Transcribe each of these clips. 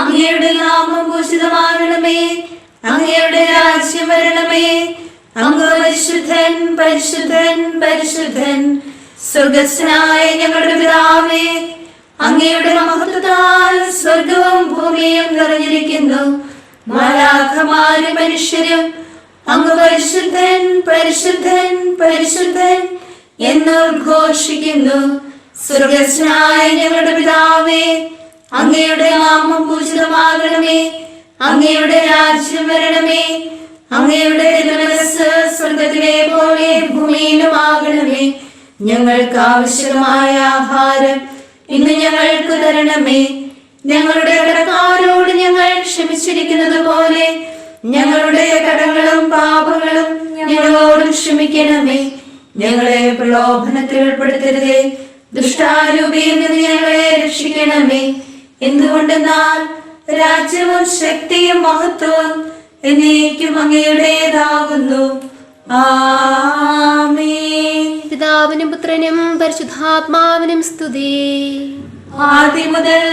അങ്ങയുടെ നാമം ഭൂഷിതമാകണമേ അങ്ങയുടെ രാജ്യം വരണമേ. അങ്ങ് പരിശുദ്ധൻ പരിശുദ്ധൻ പരിശുദ്ധൻ. സ്വർഗസ്നായ ഞങ്ങളുടെ പിതാവേ അങ്ങയുടെ മഹത്വത്താൽ സ്വർഗവും ഭൂമിയും നിറഞ്ഞിരിക്കുന്നു. മാലാഖമാരും മനുഷ്യരും അങ്ങ് പരിശുദ്ധൻ പരിശുദ്ധൻ പരിശുദ്ധൻ എന്ന് ഉദ്ഘോഷിക്കുന്നു സ്വർഗസ്നായ ഞങ്ങളുടെ പിതാവേ അങ്ങയുടെ നാമം പൂജിതമാകണമേ അങ്ങയുടെ രാജ്യം വരണമേ. അങ്ങയുടെ സ്വർഗത്തിലെ പോലെ ഭൂമിയിലുമാകണമേ. ഞങ്ങൾക്ക് ആവശ്യമായ ആഹാരം ഇന്ന് ഞങ്ങൾക്ക് തരണമേ. ഞങ്ങളുടെ കടക്കാരോട് ഞങ്ങൾ ക്ഷമിച്ചിരിക്കുന്നത് പോലെ ഞങ്ങളുടെ കടങ്ങളും പാപങ്ങളും ഞങ്ങളോടും ക്ഷമിക്കണമേ. ഞങ്ങളെ പ്രലോഭനത്തിൽ ഉൾപ്പെടുത്തരുതേ. ദുഷ്ടാരൂപിയിൽ നിന്ന് ഞങ്ങളെ രക്ഷിക്കണമേ. എന്തുകൊണ്ടെന്നാൽ രാജ്യവും ശക്തിയും മഹത്വവും എന്നേക്കും അങ്ങയുടേതാകുന്നു. പിതാവിനും പുത്രനും പരിശുദ്ധാത്മാവിനും സ്തുതി. ആദ്യം മുതൽ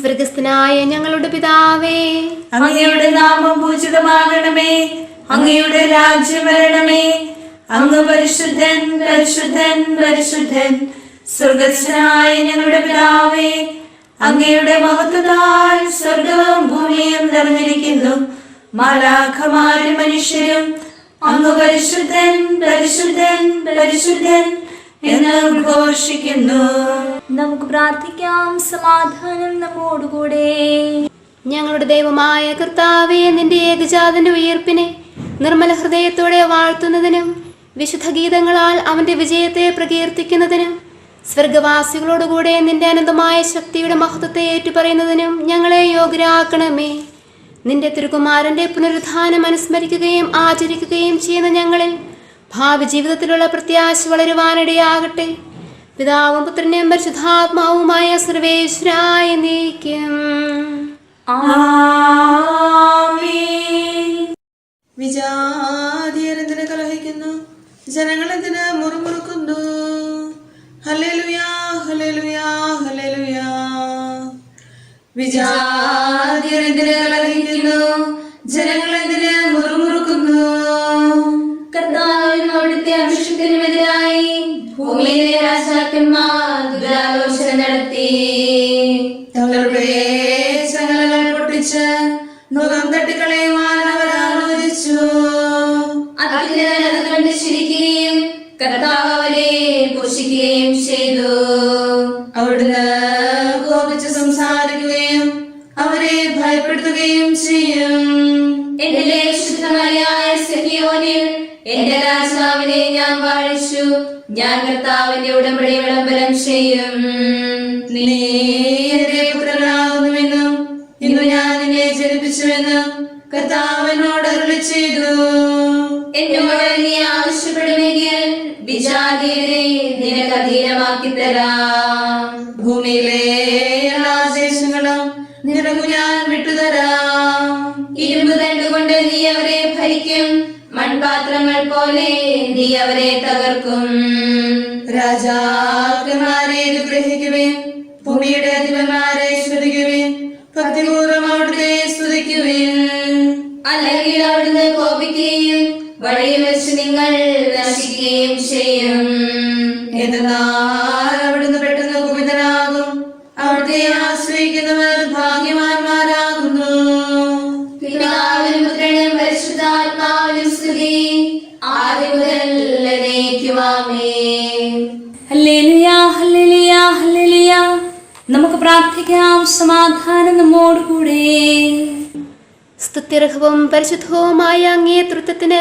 സ്വർഗസ്ഥനായ ഞങ്ങളുടെ പിതാവേ അങ്ങയുടെ നാമം പൂജിതമാകണമേ അങ്ങയുടെ രാജ്യം വരണമേ. അങ്ങ് പരിശുദ്ധൻ പരിശുദ്ധൻ പരിശുദ്ധൻ. സ്വർഗസ്വനായ ഞങ്ങളുടെ പിതാവേ അങ്ങയുടെ മഹത്വതാൽ സ്വർഗവും ഭൂമിയും നിറഞ്ഞിരിക്കുന്നു. മാലാഖമാരും മനുഷ്യരും അങ്ങ് പരിശുദ്ധൻ പരിശുദ്ധൻ പരിശുദ്ധൻ എന്ന് ഘോഷിക്കുന്നു. നമുക്ക് പ്രാർത്ഥിക്കാം സമാധാനം നമ്മോടുകൂടെ. ഞങ്ങളുടെ ദൈവമായ കർത്താവേ നിന്റെ ഏകജാതന്റെ ഉയർപ്പിനെ നിർമ്മല ഹൃദയത്തോടെ വാഴ്ത്തുന്നതിനും വിശുദ്ധ ഗീതങ്ങളാൽ അവന്റെ വിജയത്തെ പ്രകീർത്തിക്കുന്നതിനും സ്വർഗവാസികളോടുകൂടെ നിന്റെ അനന്തമായ ശക്തിയുടെ മഹത്വത്തെ ഏറ്റുപറയുന്നതിനും ഞങ്ങളെ യോഗ്യരാക്കണമേ. നിന്റെ തിരുകുമാരന്റെ പുനരുദ്ധാനം അനുസ്മരിക്കുകയും ആചരിക്കുകയും ചെയ്യുന്ന ഞങ്ങളിൽ ഭാവി ജീവിതത്തിലുള്ള പ്രത്യാശ വളരുവാനിടയാകട്ടെ. പിതാവും പുത്രനും പരിശുദ്ധാത്മാവുമായ സർവേശ്വരായ നീക്കും. ആമേൻ. വിജാതിയരെന്തിന് കലഹിക്കുന്നു? ജനങ്ങളെന്തിന് മുറുമുറുക്കുന്നു? കർത്താവിനും അവിടുത്തെ അഭിഷേകത്തിനുമെതിരായി ഭൂമിയിലെ രാജാക്കന്മാർ ഞാൻ കർത്താവിന്റെ ഉടമ്പടി വിളംബരം ചെയ്യും. നീ എന്റെ പുത്രനാകുന്നുവെന്നും ഇന്ന് ഞാൻ നിന്നെ ജനിപ്പിച്ചുവെന്നും കർത്താവിനോട് അരുളി ചെയ്തു. എന്നോട് നീ ആവശ്യപ്പെടുമെങ്കിൽ വിജാതിയരെ നിനക്ക് അധീനമാക്കി തരാം. ഭൂമിയിലെ എല്ലാ ദേശങ്ങളും നിനക്ക് ഞാൻ വിട്ടുതരാം. ഇരുമ്പ് തണ്ടുകൊണ്ട് നീ അവരെ ഭരിക്കും. മൺപാത്രങ്ങൾ പോലെ നീ അവരെ തകർക്കും. രാജാക്കന്മാരെ അനുഗ്രഹിക്കുവേൻ ഭൂമിയുടെ അധിപന്മാരെ സ്തുതിക്കുവേൻ. ഭക്തിപൂർവം അവിടുത്തെ സ്തുതിക്കുവേൻ. അല്ലെങ്കിൽ അവിടുന്ന് കോപിക്കുകയും വഴിയിൽ വെച്ച് നിങ്ങൾ നശിക്കുകയും ചെയ്യും. എന്നാൽ പ്രാർത്ഥിക്കാം സമാധാനം നമ്മോടുകൂടെ. സ്തുത്യർഹവും പരിശുദ്ധവുമായ അങ്ങേ തൃത്വത്തിന്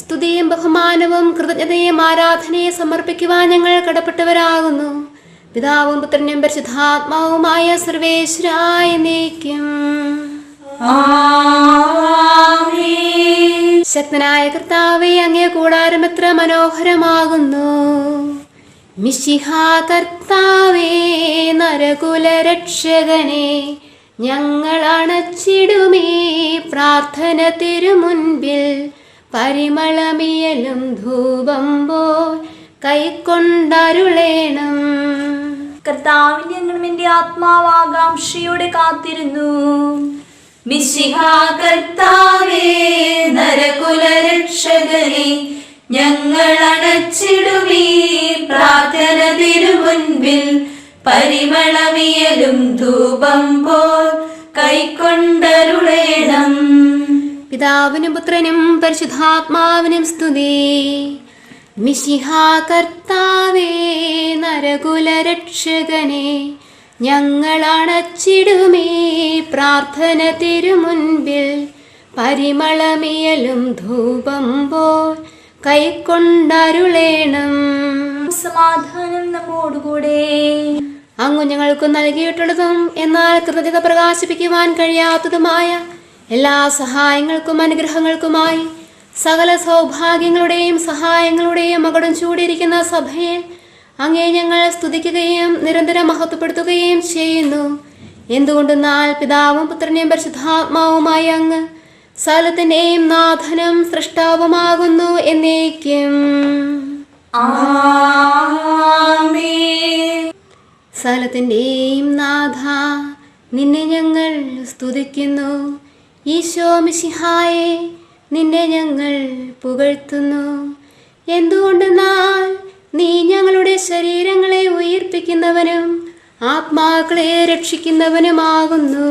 സ്തുതിയും ബഹുമാനവും കൃതജ്ഞതയും ആരാധനയെ സമർപ്പിക്കുവാൻ ഞങ്ങൾ കടപ്പെട്ടവരാകുന്നു. പിതാവും പുത്രനും പരിശുദ്ധാത്മാവുമായ സർവേശ്വരായ നീക്കും ശക്തനായ കർത്താവെ അങ്ങേ കൂടാരം എത്ര മനോഹരമാകുന്നു. മിശിഹ കർത്താവേ നരകുല രക്ഷകനെ ഞങ്ങൾ അണച്ചിടുമേ പ്രാർത്ഥന തിരുമുൻപിൽ. പരിമളമിയലും ധൂപം പോൽ കൈക്കൊണ്ടരുളേണം. കർത്താവിൻ ഞങ്ങളും എന്റെ ആത്മാവാകാംക്ഷയോടെ കാത്തിരുന്നു. മിശിഹാകർത്താവേ നരകുല രക്ഷകനെ ഞങ്ങൾ അണച്ചിടുമീ പ്രാർത്ഥന തിരുമുൻപിൽ പരിമളമിയലും ധൂപം പോൽ കൈക്കൊണ്ടരുളേണം. പിതാവിനും പുത്രനും പരിശുദ്ധാത്മാവിനും സ്തുതി. മിശിഹാ കർത്താവേ നരകുല രക്ഷകനെ ഞങ്ങൾ അണച്ചിടുമേ പ്രാർത്ഥന തിരുമുൻപിൽ പരിമളമിയലും ധൂപം പോൽ കൈക്കൊണ്ടരുളേണം. സമാധാനം നമ്മോടുകൂടെ. അങ്ങു ഞങ്ങൾക്ക് നൽകിയിട്ടുള്ളതും എന്നാൽ കൃതജ്ഞത പ്രകാശിപ്പിക്കുവാൻ കഴിയാത്തതുമായ എല്ലാ സഹായങ്ങൾക്കും അനുഗ്രഹങ്ങൾക്കുമായി സകല സൗഭാഗ്യങ്ങളുടെയും സഹായങ്ങളുടെയും മകടം ചൂടിയിരിക്കുന്ന സഭയെ അങ്ങേ ഞങ്ങൾ സ്തുതിക്കുകയും നിരന്തരം മഹത്വപ്പെടുത്തുകയും ചെയ്യുന്നു. എന്തുകൊണ്ടെന്നാൽ പിതാവും പുത്രനെയും പരിശുദ്ധാത്മാവുമായ അങ്ങ് സകലത്തിന്റെയും നാഥനും സൃഷ്ടാവുമാകുന്നു എന്നേക്കും. സകലത്തിന്റെയും നാഥ നിന്നെ ഞങ്ങൾ സ്തുതിക്കുന്നു. ഈശോ മിശിഹായെ നിന്നെ ഞങ്ങൾ പുകഴ്ത്തുന്നു. എന്തുകൊണ്ടെന്നാൽ നീ ഞങ്ങളുടെ ശരീരങ്ങളെ ഉയർപ്പിക്കുന്നവനും ആത്മാക്കളെ രക്ഷിക്കുന്നവനുമാകുന്നു.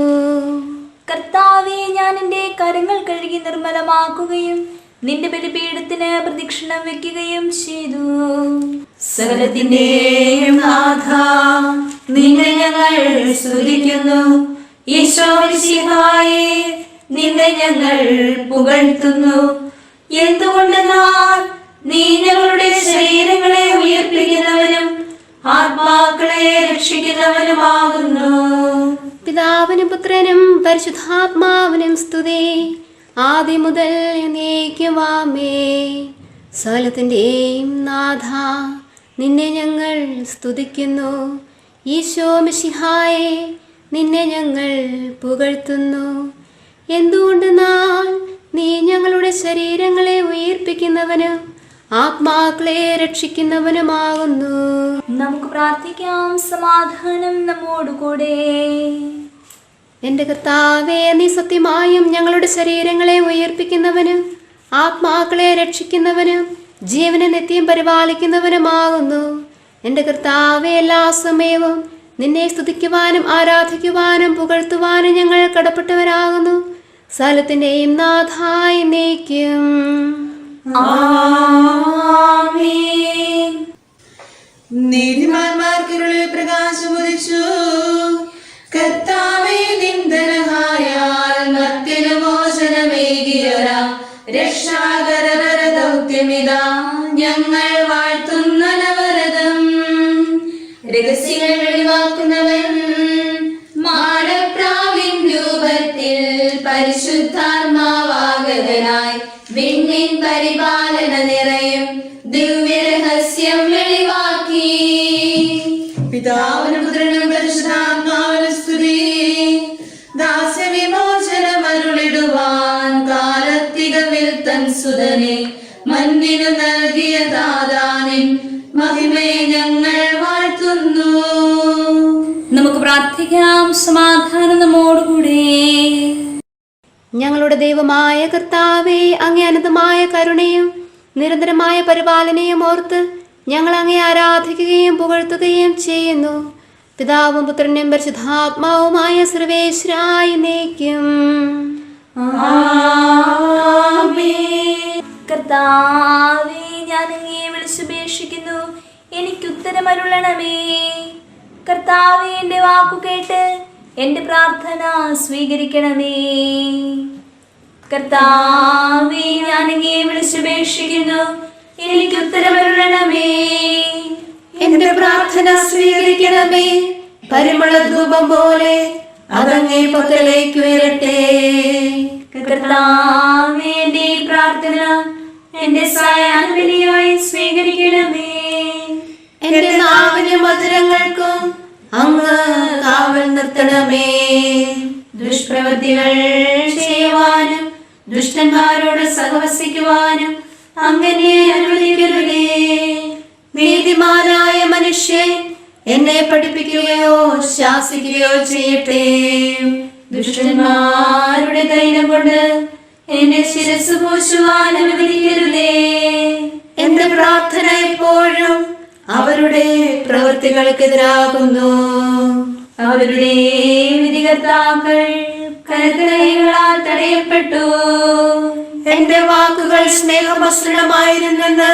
കർത്താവെ ഞാൻ എന്റെ കരങ്ങൾ കഴുകി നിർമ്മലമാക്കുകയും നിന്റെ ബലിപീഠത്തിന് പ്രദക്ഷിണം വെക്കുകയും ചെയ്തു. സകലത്തിന്റെയും നാഥ നിന്നെ ഞങ്ങൾ സ്തുതിക്കുന്നു. ഈശോ മിശിഹായെ നിന്നെ ഞങ്ങൾ പുകഴ്ത്തുന്നു. എന്തുകൊണ്ടെന്നാൽ നീ ഞങ്ങളുടെ ശരീരങ്ങളെ ഉയർപ്പിക്കുന്നവനും ആത്മാക്കളെ രക്ഷിക്കുന്നവനുമാകുന്നു. പിതാവിനും പുത്രനും പരിശുദ്ധാത്മാവിനും സ്തുതി. ആദ്യം മുതൽ എന്നേക്കുമാമേ സകലത്തിന്റെയും നാഥ നിന്നെ ഞങ്ങൾ സ്തുതിക്കുന്നു. ഈശോ മിഷിഹായെ നിന്നെ ഞങ്ങൾ പുകഴ്ത്തുന്നു. എന്തുകൊണ്ടെന്നാൽ നീ ഞങ്ങളുടെ ശരീരങ്ങളെ ഉയർപ്പിക്കുന്നവനും ആത്മാക്കളെ രക്ഷിക്കുന്നവനുമാകുന്നു. നമുക്ക് പ്രാർത്ഥിക്കാം. സമാധാനം നമ്മോടുകൂടെ എന്റെ കർത്താവേ നീ സത്യമായും ഞങ്ങളുടെ ശരീരങ്ങളെ ഉയർപ്പിക്കുന്നവനും ആത്മാക്കളെ രക്ഷിക്കുന്നവനും ജീവനെ നിത്യം പരിപാലിക്കുന്നവനുമാകുന്നു. എന്റെ കർത്താവെ എല്ലാ സമയവും നിന്നെ സ്തുതിക്കുവാനും ആരാധിക്കുവാനും പുകഴ്ത്തുവാനും ഞങ്ങൾ കടപ്പെട്ടവരാകുന്നു. സ്ഥലത്തിന്റെയും നാഥായി നീക്കും. നീതിമാന്മാർക്കിരുളിൽ പ്രകാശം ഉദിച്ചു കർത്താവേ നിന്ദനഹായാൽ മർത്യനു മോചനമേകിയൊര രക്ഷാകരവര ദൗത്യമിതാ ഞങ്ങൾ വാഴ്ത്തുന്ന നവരതം രഹസ്യങ്ങൾ വെളിവാക്കുന്നവൻ. മാനപ്രാവിൻ രൂപത്തിൽ പരിശുദ്ധാത്മാവാഗതനായി. വിണ്ണിൻ പരിപാലന നിറയും ദിവ്യരഹസ്യം വെളിവാക്കി. പിതാവിനും പുത്രനും പരിശുദ്ധാത്മാവിന് സ്തുതി. ദാസ്യവിമോചനമരുളിടുവാൻ കാലത്തികവിൽ തൻ സുതനെ മണ്ണിനു നൽകിയ ദാതാനിൻ മഹിമയെ ഞങ്ങൾ വാഴ്ത്തുന്നു. നമുക്ക് പ്രാർത്ഥിക്കാം. സമാധാനം നമ്മോടുകൂടെ. ഞങ്ങളുടെ ദൈവമായ കർത്താവേ അങ്ങേ അനന്തമായ കരുണയും നിരന്തരമായ പരിപാലനയും ഓർത്ത് ഞങ്ങൾ അങ്ങേ ആരാധിക്കുകയും പുകഴ്ത്തുകയും ചെയ്യുന്നു. പിതാവും പുത്രനും പരിശുദ്ധാത്മാവുമായ സർവേശ്വരായി നീക്കും കർത്താവേ ഞാൻ വിളിച്ചുപേക്ഷിക്കുന്നു. എനിക്ക് ഉത്തരമരുളണമേ കർത്താവേ എന്റെ വാക്കു കേട്ട് എന്റെ പ്രാർത്ഥന സ്വീകരിക്കണമേ. കർത്താവേ ഞാൻ അങ്ങേ വിളിച്ചുപേക്ഷിക്കുന്നു. എനിക്ക് ഉത്തരമരുളണമേ. എന്റെ പ്രാർത്ഥന സ്വീകരിക്കണമേ. പരിമള ധൂപം പോലെ അതങ്ങേ പക്കലേക്ക് ഉയരട്ടെ. കർത്താവേ എന്റെ പ്രാർത്ഥന എന്റെ സായാഹ്നബലിയായി സ്വീകരിക്കണമേ. എന്റെ നാവിന് മധുരങ്ങൾക്കും അങ്ങ് കാവൽ നിർത്തണമേ. ദുഷ്പ്രവൃത്തികൾ ചെയ്യുവാനും ദുഷ്ടന്മാരോട് സഹവസിക്കുവാനും അങ്ങനെ അനുവദിക്കരുതേ. നീതിമാനായ മനുഷ്യൻ എന്നെ പഠിപ്പിക്കുകയോ ശാസിക്കുകയോ ചെയ്യട്ടെ. ദുഷ്ടന്മാരുടെ തൈലം കൊണ്ട് എന്റെ ശിരസ് പൂശുവാൻ അനുവദിക്കരുതേ. എന്റെ പ്രാർത്ഥന എപ്പോഴും അവരുടെ പ്രവൃത്തികൾക്കെതിരാകുന്നു. അവരുടെ വിധികർത്താക്കൾ കനത്തലകളാൽ തടയപ്പെട്ടു. എന്റെ വാക്കുകൾ സ്നേഹമസൃണമായിരുന്നെന്ന്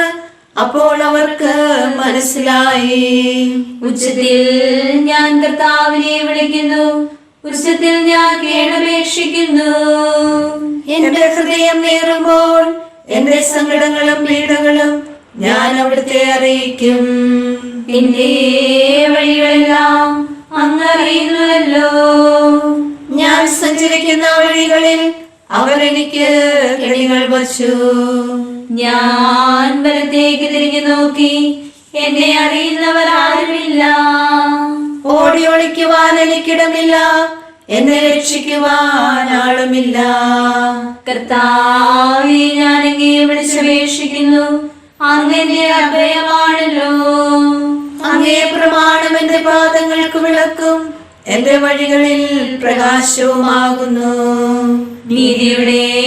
അപ്പോൾ അവർക്ക് മനസ്സിലായി. ഉച്ചത്തിൽ ഞാൻ കർത്താവിനെ വിളിക്കുന്നു. ഉച്ചത്തിൽ ഞാൻ കേണപേക്ഷിക്കുന്നു എന്റെ ഹൃദയം നേറുമ്പോൾ എന്റെ സങ്കടങ്ങളും പീഡകളും ഞാൻ അവിടുത്തെ അറിയിക്കും. എന്റെ വഴികളെല്ലാം അങ്ങ് അറിയുന്നുവല്ലോ ഞാൻ സഞ്ചരിക്കുന്ന വഴികളിൽ അവർ എനിക്ക് കെണികൾ വച്ചു. ഞാൻ വലത്തേക്ക് തിരിഞ്ഞു നോക്കി. എന്നെ അറിയുന്നവർ ആരുമില്ല. ഓടി ഒളിക്കുവാൻ എനിക്കിടമില്ല. എന്നെ രക്ഷിക്കുവാൻ ആളുമില്ല. കർത്താവെ അങ്ങേ വിളിച്ചപേക്ഷിക്കുന്നു. അങ്ങനെ അഭയമാണല്ലോ. അങ്ങേ പ്രമാണം എന്റെ പാദങ്ങൾക്ക് വിളക്കും. എന്റെ വഴികളിൽ പ്രകാശവുമാകുന്നു. നീതിയുടെ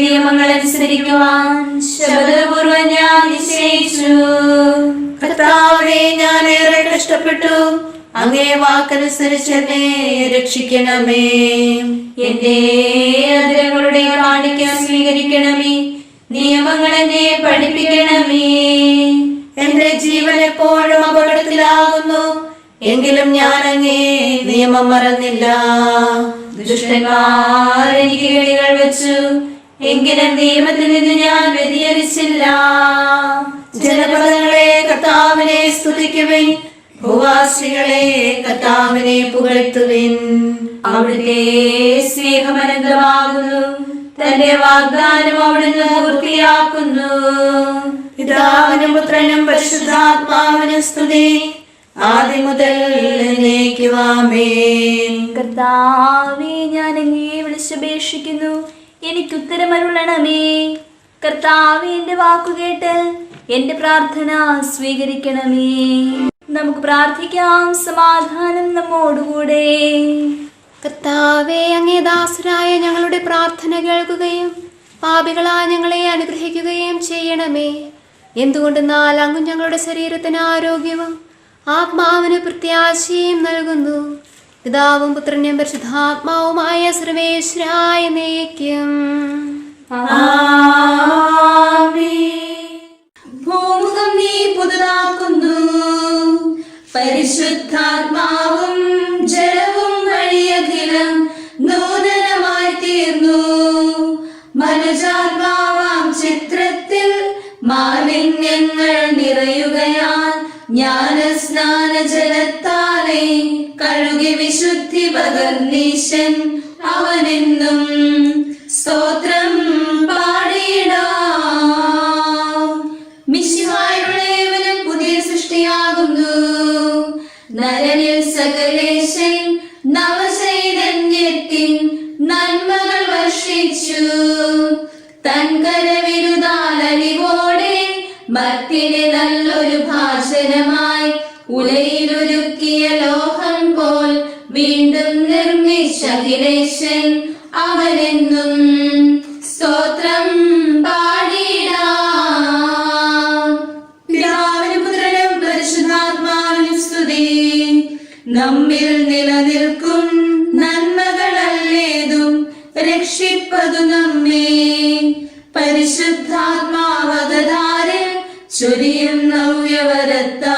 നിയമങ്ങൾ അനുസരിക്കുവാൻ ശബ്ദപൂർവം ഞാൻ നിശ്ചയിച്ചു. കർത്താവെ ഞാൻ ഏറെ കഷ്ടപ്പെട്ടു. അങ്ങേ വാക്കനുസരിച്ച് എന്നെ രക്ഷിക്കണമേ. എന്റെ അതിരങ്ങളുടെ കാണിക്ക സ്വീകരിക്കണമേ. നിയമങ്ങൾ എന്നെ പഠിപ്പിക്കണമേ. എന്റെ ജീവൻ എപ്പോഴും അപകടത്തിലാകുന്നു എങ്കിലും ഞാൻ അങ്ങേ നിയമം മറന്നില്ല. ദുഷ്ടന്മാർ എനിക്ക് കെണികൾ വെച്ചു. എങ്കിലും നിയമത്തിൽ നിന്ന് ഞാൻ വ്യതിചരിച്ചില്ല ജനപദങ്ങളെ കർത്താവിനെ സ്തുതിക്കുവിൻ. ഭൂവാസികളെ കർത്താവിനെ പുകഴ്ത്തുവിൻ. അവിടുത്തെ സ്നേഹം അനന്തമാകുന്നു. തന്റെ വാഗ്ദാനം അവിടുന്ന് പൂർത്തിയാക്കുന്നു. പിതാവിനും പുത്രനും പരിശുദ്ധാത്മാവിനും സ്തുതി. ആദ്യം മുതൽ എന്നേക്കുവാമേൻ കർത്താവേ ഞാൻ അങ്ങേ വിളിച്ചപേക്ഷിക്കുന്നു. എനിക്ക് ഉത്തരമരുളണമേ കർത്താവേ എന്റെ വാക്കുകേട്ട് എന്റെ പ്രാർത്ഥന സ്വീകരിക്കണമേ. നമുക്ക് പ്രാർത്ഥിക്കാം സമാധാനം നമ്മോടുകൂടെ. കർത്താവേ അങ്ങേ ദാസരായ ഞങ്ങളുടെ പ്രാർത്ഥന കേൾക്കുകയും പാപികളാ ഞങ്ങളെ അനുഗ്രഹിക്കുകയും ചെയ്യണമേ. എന്തുകൊണ്ടെന്നാൽ അങ്ങ് ഞങ്ങളുടെ ശരീരത്തിന് ആരോഗ്യവും ആത്മാവിന് പ്രത്യാശയും നൽകുന്നു. പിതാവും പുത്രനും പരിശുദ്ധാത്മാവുമായ സർവേശ്വരായ നയിക്കും ഭൂമുഖം നീ പുതുതാക്കുന്നു. പരിശുദ്ധാത്മാവും ജലവും വഴിയഖിലം നൂതനമായി തീർന്നു. മനുജാത്മാവാം ചിത്രത്തിൽ മാലിന്യങ്ങൾ നിറയുകയാൽ ജ്ഞാനസ്നാന ജലത്താലെ കഴുകി വിശുദ്ധി പകർന്നീശൻ അവനെന്നും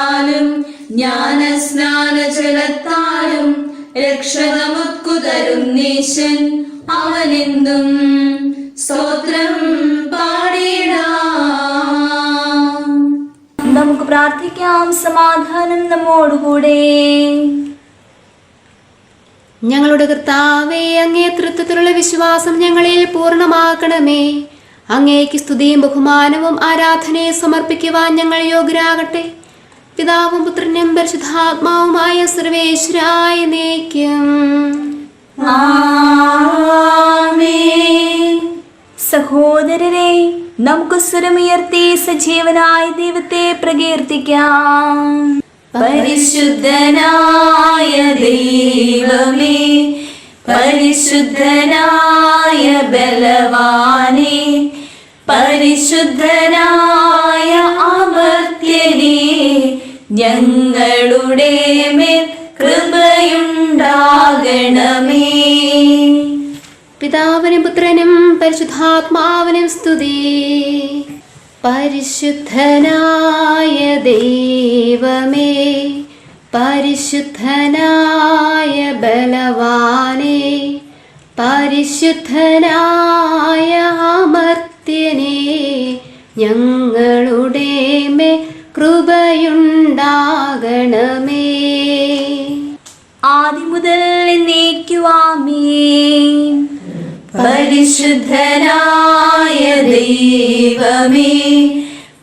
നവ്യവരത്താലും ജ്ഞാനസ്നാന ജലത്താലും രക്ഷ നമുക്കു തരുന്നീശൻ അവനെന്തും. സ്തോത്രം പാടിടാം നമുക്ക് പ്രാർത്ഥിക്കാം സമാധാനം നമ്മോടുകൂടെ. ഞങ്ങളുടെ കർത്താവേ അങ്ങേ തൃത്വത്തിലുള്ള വിശ്വാസം ഞങ്ങളിൽ പൂർണമാക്കണമേ. അങ്ങേക്ക് സ്തുതിയും ബഹുമാനവും ആരാധനയും സമർപ്പിക്കുവാൻ ഞങ്ങൾ യോഗ്യരാകട്ടെ. പിതാവും പുത്രനും പരിശുദ്ധാത്മാവുമായ സർവേശ്വരായ നീക്കും ആമേൻ. സഹോദരരെ നമുക്ക് സ്വരമുയർത്തി സജീവനായ ദൈവത്തെ പ്രകീർത്തിക്കാം പരിശുദ്ധനായ ദൈവമേ പരിശുദ്ധനായ ബലവാനെ പരിശുദ്ധനായ അമർത്യനെ ഞങ്ങളുടെ മേൽ കൃപയുണ്ടാകണമേ. പിതാവിനും പുത്രനും പരിശുദ്ധാത്മാവിനും സ്തുതി. പരിശുദ്ധനായ ദൈവമേ പരിശുദ്ധനായ ബലവാനെ പരിശുദ്ധനായ അമർത്യനെ ഞങ്ങളുടെ മേ കൃപയുണ്ടാകണമേ. ആദ്യം മുതൽ നീക്കുവാമേ പരിശുദ്ധനായ ദൈവമേ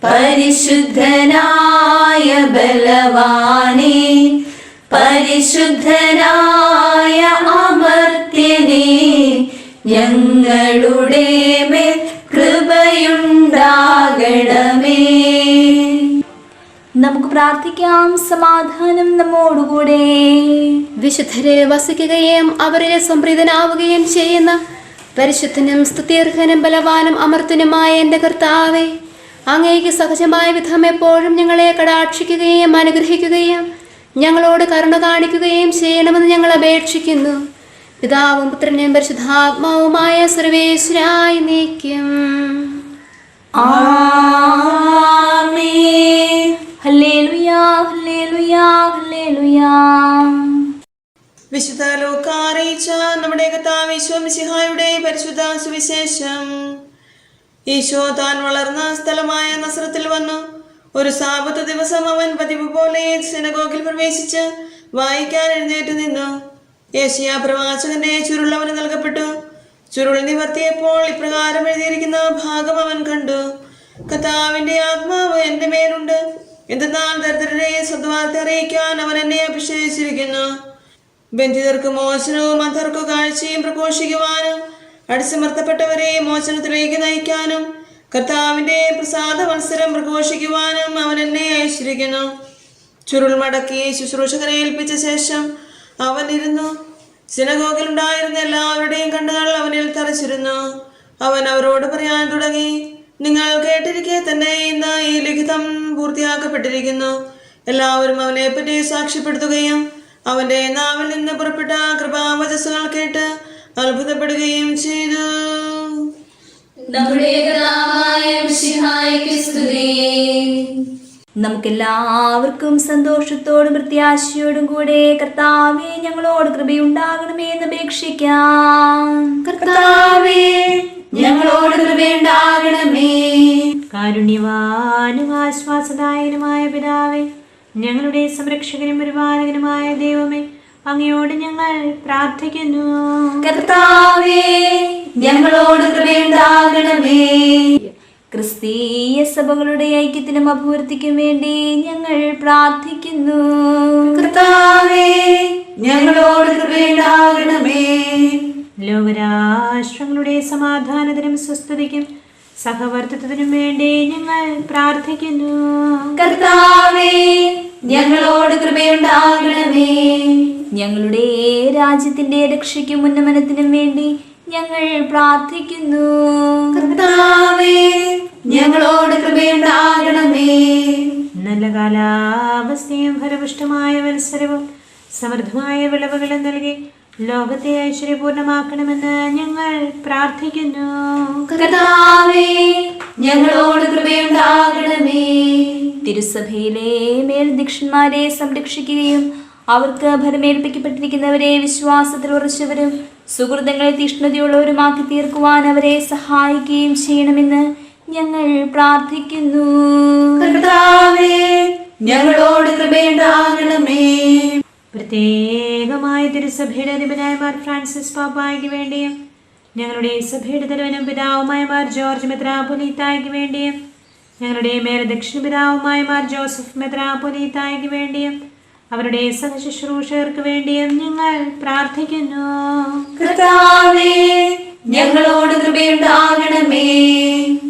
പരിശുദ്ധനായ ബലവാനെ പരിശുദ്ധനായ അമർത്യനെ ഞങ്ങളുടെ മേൽ പ്രാർത്ഥിക്കാം സമാധാനം നമ്മോടുകൂടെ. വിശുദ്ധരെ വസിക്കുകയും അവരിലെ സംപ്രീതനാവുകയും ചെയ്യുന്ന പരിശുദ്ധനും സ്തുത്യർഹനും ബലവാനും അമർത്തനുമായ എന്റെ കർത്താവെ അങ്ങേക്ക് സഹജമായ വിധം എപ്പോഴും ഞങ്ങളെ കടാക്ഷിക്കുകയും അനുഗ്രഹിക്കുകയും ഞങ്ങളോട് കരുണ കാണിക്കുകയും ചെയ്യണമെന്ന് ഞങ്ങൾ അപേക്ഷിക്കുന്നു. പിതാവും പുത്രനും പരിശുദ്ധാത്മാവുമായ സർവേശ്വരായി നീക്കും. ഹല്ലേലൂയാ വിശുദ്ധ ലൂക്ക അറിയിച്ച നമ്മുടെ കർത്താവ് പരിശുദ്ധ സുവിശേഷം. ഈശോ താൻ വളർന്ന സ്ഥലമായ നസ്രത്തിൽ വന്നു. ഒരു സാപത്ത് ദിവസം അവൻ പതിവ് പോലെ സിനഗോഗിൽ പ്രവേശിച്ച് വായിക്കാൻ എഴുന്നേറ്റ് നിന്നു. യേശിയ പ്രവാചകന്റെ ചുരുളവന് നൽകപ്പെട്ടു. ചുരുൾ നിവർത്തിയപ്പോൾ ഇപ്രകാരം എഴുതിയിരിക്കുന്ന ഭാഗം അവൻ കണ്ടു. കഥാവിന്റെ ആത്മാവ് എന്റെ മേലുണ്ട്. എന്തെന്നാൽ ദരിദ്രരെ സദ്വാർത്ത അറിയിക്കാൻ അവൻ എന്നെ അഭിഷേകിച്ചിരിക്കുന്നു. ബന്ധിതർക്ക് മോചനവും അന്ധർക്ക് കാഴ്ചയും പ്രഘോഷിക്കുവാനും അടിച്ചമർത്തപ്പെട്ടവരെ മോചനത്തിലേക്ക് നയിക്കാനും കർത്താവിന്റെ പ്രസാദ മത്സരം പ്രഘോഷിക്കുവാനും അവൻ എന്നെ അയച്ചിരിക്കുന്നു. ചുരുൾ മടക്കി ശുശ്രൂഷകരെ ഏൽപ്പിച്ച ശേഷം അവൻ ഇരുന്നു. സിനഗോഗിലുണ്ടായിരുന്ന എല്ലാവരുടെയും കണ്ണുകൾ അവനിൽ തറച്ചിരുന്നു. അവൻ അവരോട് പറയാൻ തുടങ്ങി നിങ്ങൾ കേട്ടിരിക്കെ തന്നെ ഇന്ന് ഈ ലിഖിതം പൂർത്തിയാക്കപ്പെട്ടിരിക്കുന്നു. എല്ലാവരും അവനെ പറ്റി സാക്ഷ്യപ്പെടുത്തുകയും അവന്റെ നാവിൽ നിന്ന് പുറപ്പെട്ട കൃപാവചസ്സുകൾ കേട്ട് അത്ഭുതപ്പെടുകയും ചെയ്തു. നമുക്കെല്ലാവർക്കും സന്തോഷത്തോടും പ്രത്യാശയോടും കൂടെ കർത്താവെ ഞങ്ങളോട് കൃപയുണ്ടാകണമേ എന്ന് അപേക്ഷിക്കാം. കർത്താവേ ഞങ്ങളോട് കൃപയുണ്ടാകണമേ. കാരുണ്യവാനും ആശ്വാസദായകനുമായ പിതാവേ ഞങ്ങളുടെ സംരക്ഷകനും പരിപാലകനുമായ ദൈവമേ അങ്ങയോട് ഞങ്ങൾ പ്രാർത്ഥിക്കുന്നു. കർത്താവേ ഞങ്ങളോട് കൃപയുണ്ടാകണമേ. ക്രിസ്തീയ സഭകളുടെ ഐക്യത്തിനും അഭിവൃദ്ധിക്കും വേണ്ടി ഞങ്ങൾ പ്രാർത്ഥിക്കുന്നു. കർത്താവേ ഞങ്ങളോട് കൃപയുണ്ടാകണമേ. ലോകരാഷ്ട്രങ്ങളുടെ സമാധാനത്തിനും സ്വസ്ഥതയ്ക്കും സഹവർത്തിത്വത്തിനും വേണ്ടി ഞങ്ങൾ പ്രാർത്ഥിക്കുന്നു. കർത്താവേ ഞങ്ങളോട് കൃപയുണ്ടാകണമേ. ഞങ്ങളുടെ രാജ്യത്തിന്റെ രക്ഷയ്ക്കും ഉന്നമനത്തിനും വേണ്ടി ഞങ്ങൾ പ്രാർത്ഥിക്കുന്നു. കർത്താവേ ഞങ്ങളോട് കൃപയുണ്ടാകണമേ. നല്ല കാലാവസ്ഥയും ഫലപുഷ്ടമായ മത്സരവും സമൃദ്ധമായ വിളവുകളും നൽകി ലോകത്തെ ഐശ്വര്യപൂർണമാക്കണമെന്ന് ഞങ്ങൾ പ്രാർത്ഥിക്കുന്നു. കർത്താവേ ഞങ്ങളോട് കൃപയുണ്ടാകണമേ. തിരുസഭയിലെ മേൽദീക്ഷന്മാരെ സംരക്ഷിക്കുകയും അവർക്ക് ഫലമേൽപ്പിക്കപ്പെട്ടിരിക്കുന്നവരെ വിശ്വാസത്തിൽ ഉറച്ചവരും സുഹൃത്തുക്കളെ തീഷ്ണതയുള്ളവരുമാക്കി തീർക്കുവാൻ അവരെ സഹായിക്കുകയും ചെയ്യണമെന്ന് ഞങ്ങൾ പ്രാർത്ഥിക്കുന്നു. കർത്താവേ ഞങ്ങളോട് കൃപയുണ്ടാകണമേ. പ്രത്യേകമായ തിരുസഭയുടെ അധിപനായ മാർ ഫ്രാൻസിസ് പാപ്പായ്ക്ക് വേണ്ടിയും ഞങ്ങളുടെ സഭയുടെ തലവനും പിതാവുമായ മാർ ജോർജ് മെത്രാപൊലീത്തായ്ക്ക് വേണ്ടിയും ഞങ്ങളുടെ മേലദക്ഷിണ പിതാവുമായ മാർ ജോസഫ് മെത്രാപൊലീത്തായ്ക്ക് വേണ്ടിയും അവരുടെ സഹശുശ്രൂഷകർക്ക് വേണ്ടിയും ഞങ്ങൾ പ്രാർത്ഥിക്കുന്നു. കർത്താവേ ഞങ്ങളോട് കൃപയുണ്ടാകണമേ.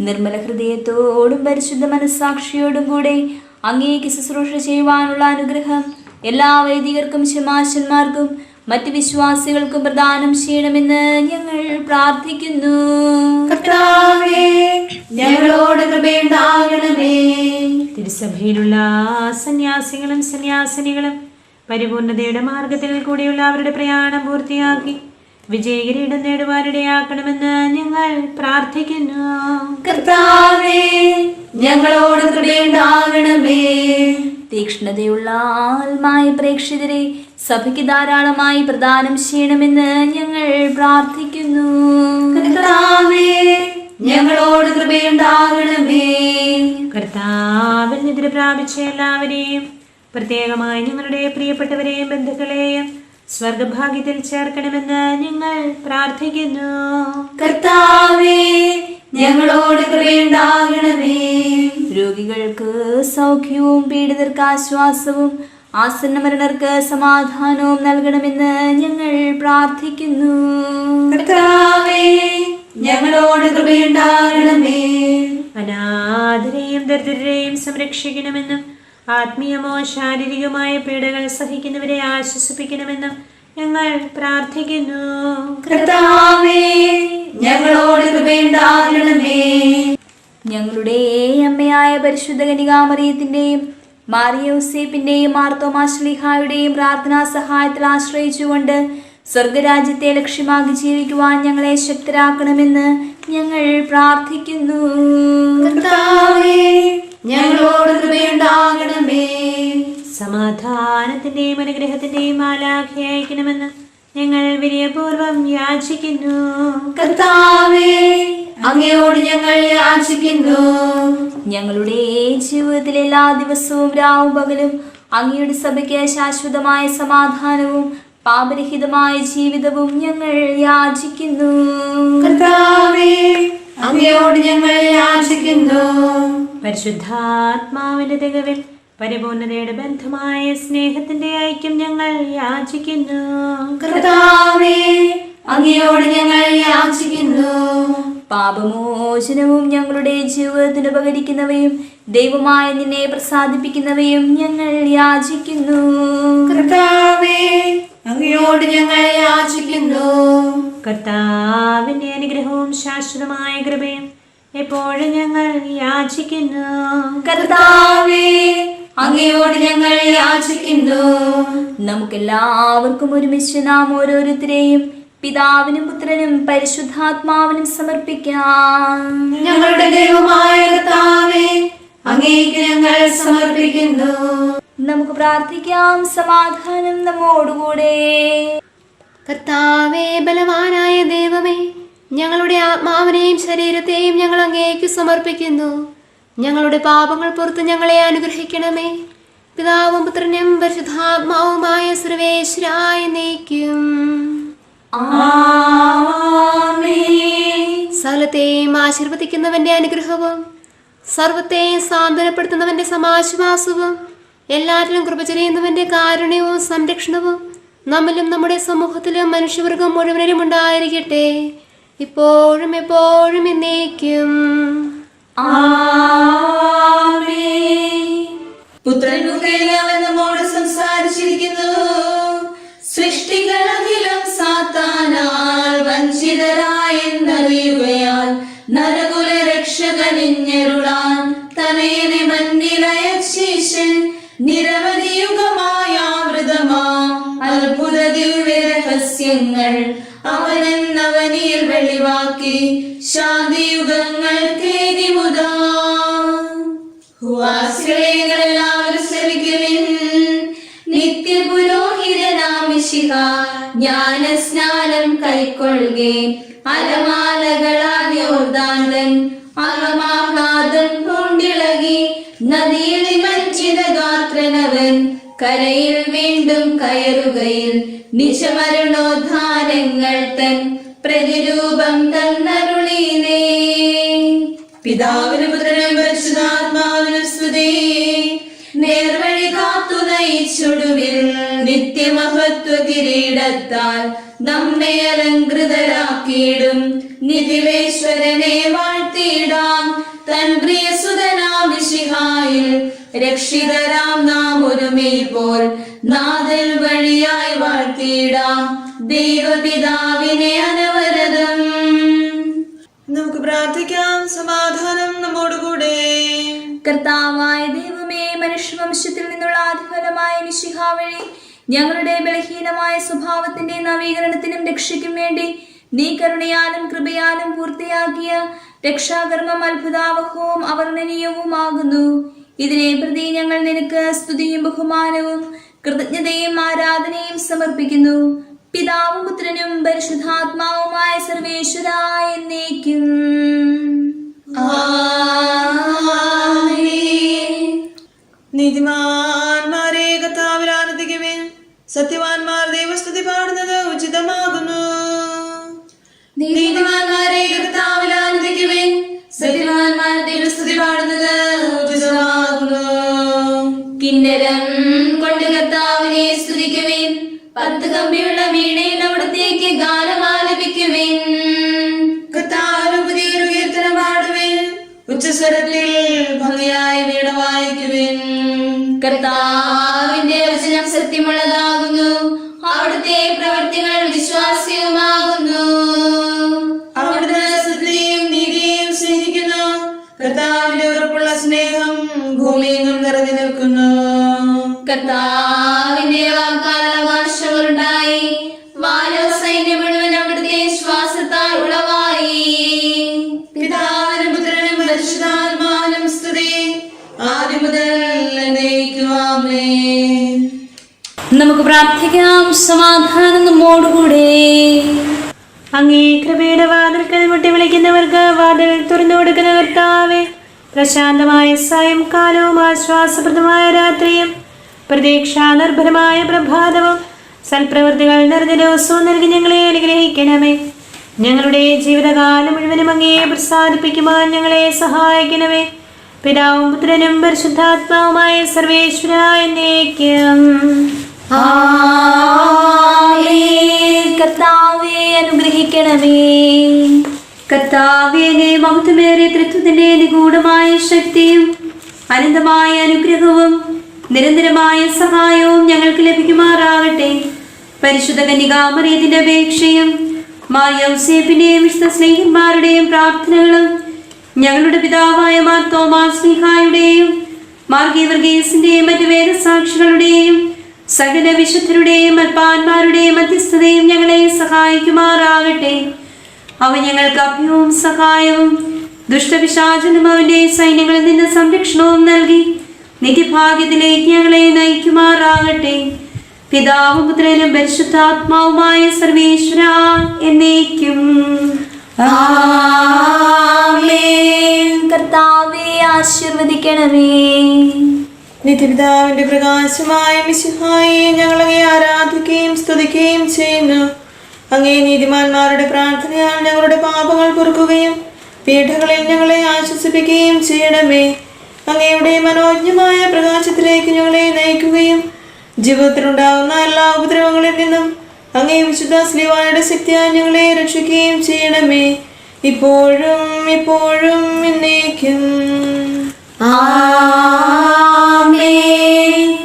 നിർമ്മല ഹൃദയത്തോടും പരിശുദ്ധ മനസ്സാക്ഷിയോടും കൂടെ അങ്ങേക്ക് ശുശ്രൂഷ ചെയ്യുവാനുള്ള അനുഗ്രഹം എല്ലാ വൈദികർക്കും ശമാശന്മാർക്കും മറ്റ് വിശ്വാസികൾക്കും പ്രദാനം ചെയ്യണമെന്ന് ഞങ്ങൾ പ്രാർത്ഥിക്കുന്നു. കർത്താവേ ഞങ്ങളോട് കൃപയുണ്ടാകണമേ തിരുസഭയിലുള്ള സന്യാസികളും സന്യാസിനികളും പരിപൂർണതയുടെ മാർഗത്തിൽ കൂടിയുള്ള അവരുടെ പ്രയാണം പൂർത്തിയാക്കി വിജയകിരീടം നേടുവാനിടയാക്കണമെന്ന് ഞങ്ങൾ പ്രാർത്ഥിക്കുന്നു. കർത്താവേ ഞങ്ങളോട് കൃപയുണ്ടാകണമേ തീക്ഷ്ണതയുള്ള ആത്മായ പ്രേക്ഷിതരെ സഭയ്ക്ക് ധാരാളമായി പ്രദാനം ചെയ്യണമെന്ന് ഞങ്ങൾ പ്രാർത്ഥിക്കുന്നു. കർത്താവേ ഞങ്ങളോട് കൃപയുണ്ടാകണമേ. കർത്താവിൽ നിദ്ര പ്രാപിച്ച എല്ലാവരെയും പ്രത്യേകമായി ഞങ്ങളുടെ പ്രിയപ്പെട്ടവരെയും ബന്ധുക്കളെയും സ്വർഗഭാഗ്യത്തിൽ ചേർക്കണമെന്ന് ഞങ്ങൾ പ്രാർത്ഥിക്കുന്നു. കർത്താവേ ഞങ്ങളോട് കൃപയുണ്ടാകണമേ. രോഗികൾക്ക് സൗഖ്യവും പീഡിതർക്ക് ആശ്വാസവും ആസന്ന മരണർക്ക് സമാധാനവും നൽകണമെന്ന് ഞങ്ങൾ പ്രാർത്ഥിക്കുന്നു. കർത്താവേ ഞങ്ങളോട് കൃപയുണ്ടാകണമേ. അനാഥരെയും ദരിദ്രരെയും സംരക്ഷിക്കണമെന്നും ആത്മീയമോ ശാരീരികമായ പീഡകൾ സഹിക്കുന്നവരെ ആശ്വസിപ്പിക്കണമെന്നും ഞങ്ങൾ പ്രാർത്ഥിക്കുന്നു. കർത്താവേ ഞങ്ങളോട് കൃപയുണ്ടാകണമേ ഞങ്ങളുടെ അമ്മയായ പരിശുദ്ധ കനികാമറിയത്തിന്റെയും മാറിയോസേപ്പിന്റെയും മാർത്തോമാശ്ലിഹായുടെയും പ്രാർത്ഥനാ സഹായത്തിൽ ആശ്രയിച്ചുകൊണ്ട് സ്വർഗരാജ്യത്തെ ലക്ഷ്യമാക്കി ജീവിക്കുവാൻ ഞങ്ങളെ ശക്തരാക്കണമെന്ന് ഞങ്ങൾ പ്രാർത്ഥിക്കുന്നു. കർത്താവേ ഞങ്ങളോട് കൃപയുണ്ടാകണമേ. സമാധാനത്തിന്റെയും അനുഗ്രഹത്തിന്റെയും ആലാഖി അയക്കണമെന്ന് ഞങ്ങൾ വിനയപൂർവം യാചിക്കുന്നു. കർത്താവേ അങ്ങയോട് ഞങ്ങൾ യാചിക്കുന്നു. ഞങ്ങളുടെ ജീവിതത്തിലെ എല്ലാ ദിവസവും രാവും പകലും അങ്ങയുടെ സഭയ്ക്ക് ശാശ്വതമായ സമാധാനവും പാപരഹിതമായ ജീവിതവും ഞങ്ങൾ യാചിക്കുന്നു. കർത്താവേ അങ്ങയോട് ഞങ്ങൾ യാചിക്കുന്നു. പരിശുദ്ധാത്മാവിന്റെ തികവിൽ പരിപൂർണതയുടെ ബന്ധമായ സ്നേഹത്തിന്റെ ഐക്യം ഞങ്ങൾ യാചിക്കുന്നു. കർത്താവേ അങ്ങയോട് ഞങ്ങൾ യാചിക്കുന്നു. പാപമോചനവും ഞങ്ങളുടെ ജീവിതത്തിന് ഉപകരിക്കുന്നവയും ദൈവമായ നിന്നെ പ്രസാദിപ്പിക്കുന്നവയും ഞങ്ങൾ യാചിക്കുന്നു. കർത്താവേ അങ്ങയോട് ഞങ്ങൾ യാചിക്കുന്നു. കർത്താവിന്റെ അനുഗ്രഹവും ശാശ്വതമായ കൃപയും എപ്പോഴും ഞങ്ങൾ യാചിക്കുന്നു. കർത്താവേ അങ്ങയോട് ഞങ്ങൾ യാചിക്കുന്നു. നമുക്കെല്ലാവർക്കും ഒരുമിച്ച് നാം ഓരോരുത്തരെയും പിതാവിനും പുത്രനും പരിശുദ്ധാത്മാവിനും സമർപ്പിക്കാം. ഞങ്ങളുടെ ദൈവമായ കർത്താവേ അങ്ങേക്ക് ഞങ്ങൾ സമർപ്പിക്കുന്നു. നമുക്ക് പ്രാർത്ഥിക്കാം. സമാധാനം നമ്മോടുകൂടെ. കർത്താവേ ബലവാനായ ദൈവമേ ഞങ്ങളുടെ ആത്മാവിനെയും ശരീരത്തെയും ഞങ്ങൾ അങ്ങേക്ക് സമർപ്പിക്കുന്നു. ഞങ്ങളുടെ പാപങ്ങൾ പുറത്ത് ഞങ്ങളെ അനുഗ്രഹിക്കണമേ. പിതാവും പുത്രനും പരിശുദ്ധാത്മാവുമായ സർവേശ്വരായ നയിക്കും സകലത്തെയും ആശീർവദിക്കുന്നവന്റെ അനുഗ്രഹവും സർവത്തെയും സാന്ത്വനപ്പെടുത്തുന്നവന്റെ സമാശ്വാസവും എല്ലാറ്റിലും കൃപ ചെയ്യുന്നവന്റെ കാരുണ്യവും സംരക്ഷണവും നമ്മിലും നമ്മുടെ സമൂഹത്തിലും മനുഷ്യവർഗം മുഴുവനും ഉണ്ടായിരിക്കട്ടെ. ഇപ്പോഴും എപ്പോഴും എന്നേക്കും. പുത്രൻ മുഖേന അവൻ നമ്മോട് സംസാരിച്ചിരിക്കുന്നു. സൃഷ്ടികളകിലും സാത്താനാൽ വഞ്ചിതരായെന്നറിയുകയാൽ നരകുല രക്ഷകനിഞ്ഞരുളാൻ തനേനെ മന്നിലയ ശീശൻ നിരവധി യുഗമായ ആവൃതമാം അത്ഭുത ദിവ്യ രഹസ്യങ്ങൾ അവനെന്നവനിയിൽ വെളിവാക്കി ശാന്തിയുഗങ്ങൾ കേതി മുതാ എല്ലാവരും ശ്രമിക്കുവിൻ നിത്യപുരോഹിതനാമിശിക ജ്ഞാനസ്നാനം കൈക്കൊള്ളുകെ. അലമാലകളാൽ യോർദാന്തൻ അറമാഹ്ലാദൻ കൊണ്ടിളകി നദിയിൽ കരയിൽ വീണ്ടും കയറുകയിൽ നിശമരുണോദ്ധാരങ്ങൾ തൻ പ്രതിരൂപം തന്നരുളീനേ. പിതാവിന് പുത്രനും പരിശുദ്ധാത്മാവിന് സ്തുതി. നേർവഴി കാത്തു നയിച്ചൊടുവിൽ നിത്യമഹത്വ കിരീടത്താൽ നമ്മെ അലങ്കൃതരാക്കിയിടും നിധിവേശ്വരനെ വാഴ്ത്തിയിടാം തൻ പ്രിയസുതനാമിഷിഹായിൽ രക്ഷിതരാ രക്ഷിതരാം ഒരുമയിൽ പോൽ നാദൽ വഴിയായി വാഴ്ത്തിയിടാം. ദൈവപിതാവിനെ അനവരതം. നമുക്ക് പ്രാർത്ഥിക്കാം. സമാധാനം നമ്മോടുകൂടെ. കർത്താവായ ദൈവമേ മനുഷ്യവംശത്തിൽ നിന്നുള്ള ആദിഫലമായ നിശിഹ വഴി ഞങ്ങളുടെ ബലഹീനമായ സ്വഭാവത്തിന്റെ നവീകരണത്തിനും രക്ഷയ്ക്കും വേണ്ടി നീ കരുണയാലും കൃപയാലും പൂർത്തിയാക്കിയ രക്ഷാകർമ്മം അത്ഭുതാവഹവും അവർണനീയവുമാകുന്നു. ഇതിനെ പ്രതി ഞങ്ങൾ നിനക്ക് സ്തുതിയും ബഹുമാനവും കൃതജ്ഞതയും ആരാധനയും സമർപ്പിക്കുന്നു. പിതാവും പുത്രനും പരിശുദ്ധാത്മാവുമായ സർവേശ്വര എന്നേക്കും. നീതിമാന്മാരെ കർത്താവിൽ ആനന്ദിക്കുവിൻ സത്യവാന്മാർ ദൈവസ്തുതി പാടുന്നത് ഉചിതമാകുന്നു. നീതിമാന്മാരെ കർത്താവിൽ ആനന്ദിക്കുവിൻ സത്യവാന്മാർ കിന്നരം കൊണ്ട് കർത്താവിനെ സ്തുതിക്കുവിൻ. പത്ത് കമ്പിയുള്ള വീണയിൽ അവിടത്തേക്ക് ഗാനം ആലപിക്കുവിൻ. കർത്താവിന് പുതിയൊരു കീർത്തനം പാടുവിൻ. ഉച്ചസ്വരത്തിൽ ഭംഗിയായി വീണ വായിക്കുവിൻ. കർത്താവിന്റെ വചനം സത്യമുള്ളതാകുന്നു. നമുക്ക് പ്രാർത്ഥിക്കാം. സമാധാനം നമ്മോടുകൂടെ. അങ്ങേ കൃപയുടെ വാതിൽക്കൽ മുട്ടി വിളിക്കുന്നവർക്ക് വാതിൽ തുറന്നു കൊടുക്കുന്ന പ്രശാന്തമായ സായംകാലവും ആശ്വാസപ്രദമായ രാത്രിയും പ്രതീക്ഷാ നിർഭരമായ പ്രഭാതവും സൽപ്രവൃത്തികൾ നിറഞ്ഞ ദിവസവും നൽകി ഞങ്ങളെ അനുഗ്രഹിക്കണമേ. ഞങ്ങളുടെ ജീവിതകാലം മുഴുവനും അങ്ങേ പ്രസാദിപ്പിക്കുവാൻ ഞങ്ങളെ സഹായിക്കണമേ. പിതാവും പുത്രനും പരിശുദ്ധാത്മാവുമായ സർവേശ്വരായ എന്നേക്കും. കർത്താവെ അനുഗ്രഹിക്കണമേ. കർത്താവേ മഹത്വമേറിയ തൃത്വത്തിന്റെ നിഗൂഢമായ ശക്തിയും അനന്തമായ അനുഗ്രഹവും നിരന്തരമായ സഹായവും ഞങ്ങൾക്ക് ലഭിക്കുമാറാകട്ടെ. പരിശുദ്ധ കന്യകാമറിയത്തിന്റെ അപേക്ഷയും മായൗസേപ്പിന്റെയും വിശുദ്ധ സ്നേഹിന്മാരുടെയും പ്രാർത്ഥനകളും ഞങ്ങളുടെ പിതാവായ മാർ തോമാസ് സ്നേഹായുടെയും മാർ ഗീവർഗീസിന്റെയും മറ്റു വേദസാക്ഷികളുടെയും സകല വിശുദ്ധരുടെയും അൽപാന്മാരുടെയും മധ്യസ്ഥതയും ഞങ്ങളെ സഹായിക്കുമാറാകട്ടെ. അവ ഞങ്ങൾക്ക് അഭ്യവും സഹായവും ദുഷ്ടപിശാചനും അവന്റെ സൈന്യങ്ങളിൽ നിന്ന് സംരക്ഷണവും നൽകി നിത്യഭാഗ്യത്തിലേക്ക് ഞങ്ങളെ നയിക്കുമാറാകട്ടെ. പിതാവും പുത്രനും പരിശുദ്ധാത്മാവുമായ സർവേശ്വര എന്നേക്കും. കർത്താവെ ആശീർവദിക്കണമേ. നിത്യപിതാവിന്റെ പ്രകാശമായ മിശിഹായെ ഞങ്ങളെ ആരാധിക്കുകയും സ്തുതിക്കുകയും ചെയ്യുന്നു. അങ്ങേ നീതിമാന്മാരുടെ പ്രാർത്ഥനയാൽ ഞങ്ങളുടെ പാപങ്ങൾ പൊറുക്കുകയും പീഠകളിൽ ഞങ്ങളെ ആശ്വസിപ്പിക്കുകയും ചെയ്യണമേ. അങ്ങയുടെ മനോജ്ഞമായ പ്രകാശത്തിലേക്ക് ഞങ്ങളെ നയിക്കുകയും ജീവിതത്തിലുണ്ടാകുന്ന എല്ലാ ഉപദ്രവങ്ങളിൽ നിന്നും അങ്ങേ വിശുദ്ധ സ്ലിവായുടെ ശക്തിയാൽ ഞങ്ങളെ രക്ഷിക്കുകയും ചെയ്യണമേ. ഇപ്പോഴും ഇപ്പോഴും എന്നേക്കും. മക്കളേ